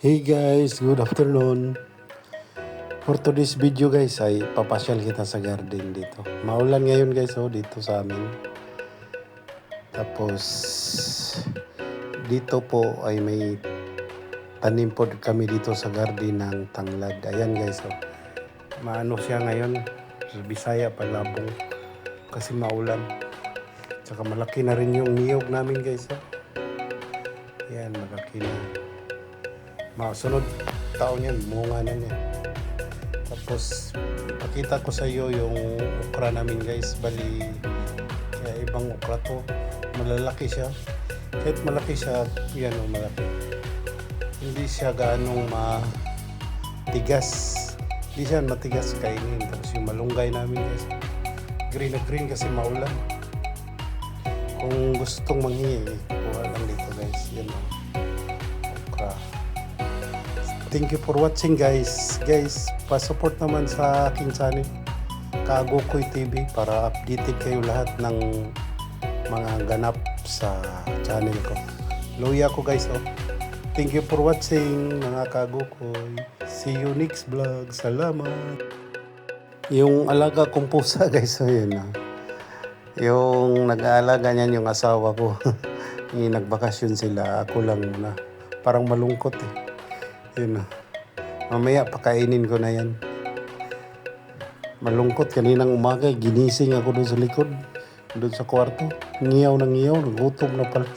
Hey guys, good afternoon. For today's video guys ay papasyal kita sa garden dito. Maulan ngayon guys oh dito sa amin. Tapos dito po ay may tanim po kami dito sa garden ng tanglad. Ayan guys oh. Maano siya ngayon sa Bisaya palabong kasi maulan. Tsaka malaki na rin yung niyog namin guys oh. Yan, malaki na. Masunod taon yan, bunga na niya. Tapos, pakita ko sa iyo yung okra namin guys. Bali, kaya ibang okra to. Malalaki siya. Kahit malaki siya, yan o malaki. Hindi siya ganong matigas. Hindi siya matigas kainin. Tapos yung malunggay namin guys. Green na green kasi maulan. Kung gustong manghingi, kuha lang Thank you for watching guys. Guys, pa-support naman sa aking channel. Kagokoy TV para updated kayo lahat ng mga ganap sa channel ko. Luya ko guys oh. Thank you for watching mga kagokoy. See you next vlog. Salamat. Yung alaga kong pusa guys, so yun ah. Yung nag-aalaga niyan yung asawa ko. yung nagbakasyon sila, ako lang muna. Parang malungkot eh. Yun. Mamaya pakainin ko na yan. Malungkot kaninang umaga, ginising ako doon sa likod. Doon sa kwarto. Ngiyaw na ngiyaw, nagutom na pala.